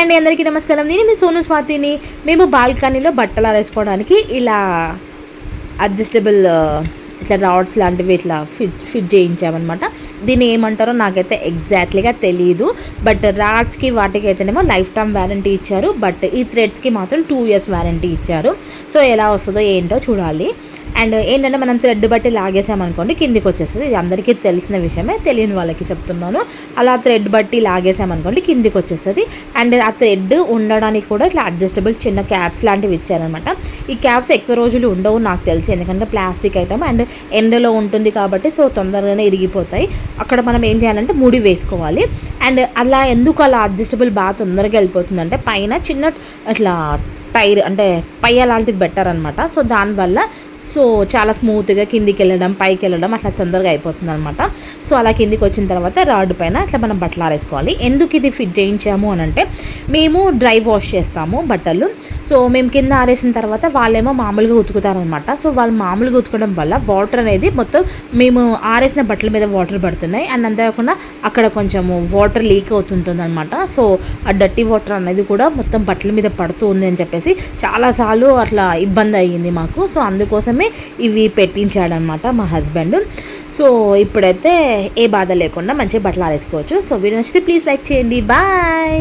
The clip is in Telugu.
హాయ్ అండి అందరికీ నమస్కారం. నేను మీ సోను స్వాతిని. మేము బాల్కనీలో బట్టలు ఆరేసుకోవడానికి ఇలా అడ్జస్టబుల్ ఇట్లా రాడ్స్ లాంటివి ఇట్లా ఫిట్ ఫిట్ చేయించామన్నమాట. దీన్ని ఏమంటారో నాకైతే ఎగ్జాక్ట్లీగా తెలియదు బట్ రాడ్స్కి వాటికి అయితేనేమో లైఫ్ టైం వ్యారంటీ ఇచ్చారు. బట్ ఈ థ్రెడ్స్కి మాత్రం టూ ఇయర్స్ వారంటీ ఇచ్చారు. సో ఎలా వస్తుందో ఏంటో చూడాలి. అండ్ ఏంటంటే మనం థ్రెడ్ బట్టి లాగేసామనుకోండి కిందికి వచ్చేస్తుంది. ఇది అందరికీ తెలిసిన విషయమే తెలియని వాళ్ళకి చెప్తున్నాను. అలా థ్రెడ్ బట్టి లాగేసామనుకోండి కిందికి వచ్చేస్తుంది. అండ్ ఆ థ్రెడ్ ఉండడానికి కూడా ఇట్లా అడ్జస్టబుల్ చిన్న క్యాప్స్ లాంటివి ఇచ్చారనమాట. ఈ క్యాప్స్ ఎక్కువ రోజులు ఉండవు నాకు తెలిసి ఎందుకంటే ప్లాస్టిక్ ఐటమ్ అండ్ ఎండలో ఉంటుంది కాబట్టి సో తొందరగానే ఇరిగిపోతాయి. అక్కడ మనం ఏం చేయాలంటే ముడి వేసుకోవాలి. అండ్ అలా ఎందుకు అలా అడ్జస్టబుల్ బాగా తొందరగా వెళ్ళిపోతుందంటే పైన చిన్న ఇట్లా టైర్ అంటే పయ్య లాంటిది బెటర్ అనమాట సో దానివల్ల సో చాలా స్మూత్గా కిందికి వెళ్ళడం పైకి వెళ్ళడం అట్లా తొందరగా అయిపోతుంది అనమాట సో అలా కిందికి వచ్చిన తర్వాత రాడ్ పైన అట్లా మనం బట్టలు ఆరేసుకోవాలి. ఎందుకు ఇది ఫిట్ చేయించాము అని అంటే మేము డ్రై వాష్ చేస్తాము బట్టలు. సో మేము కింద ఆరేసిన తర్వాత వాళ్ళేమో మామూలుగా ఉతుకుతారనమాట. సో వాళ్ళు మామూలుగా ఉతుకడం వల్ల వాటర్ అనేది మొత్తం మేము ఆరేసిన బట్టల మీద వాటర్ పడుతున్నాయి. అండ్ అంతేకాకుండా అక్కడ కొంచెము వాటర్ లీక్ అవుతుంటుంది అనమాట సో ఆ డర్టీ వాటర్ అనేది కూడా మొత్తం బట్టల మీద పడుతూ ఉంది అని చెప్పేసి చాలాసార్లు అట్లా ఇబ్బంది అయ్యింది మాకు. సో అందుకోసమే ఇవి పెట్టించాడనమాట మా హస్బెండ్. సో ఇప్పుడైతే ఏ బాధ లేకుండా మంచిగా బట్టలు ఆరేసుకోవచ్చు. సో వీడియో నచ్చితే ప్లీజ్ లైక్ చేయండి. బాయ్!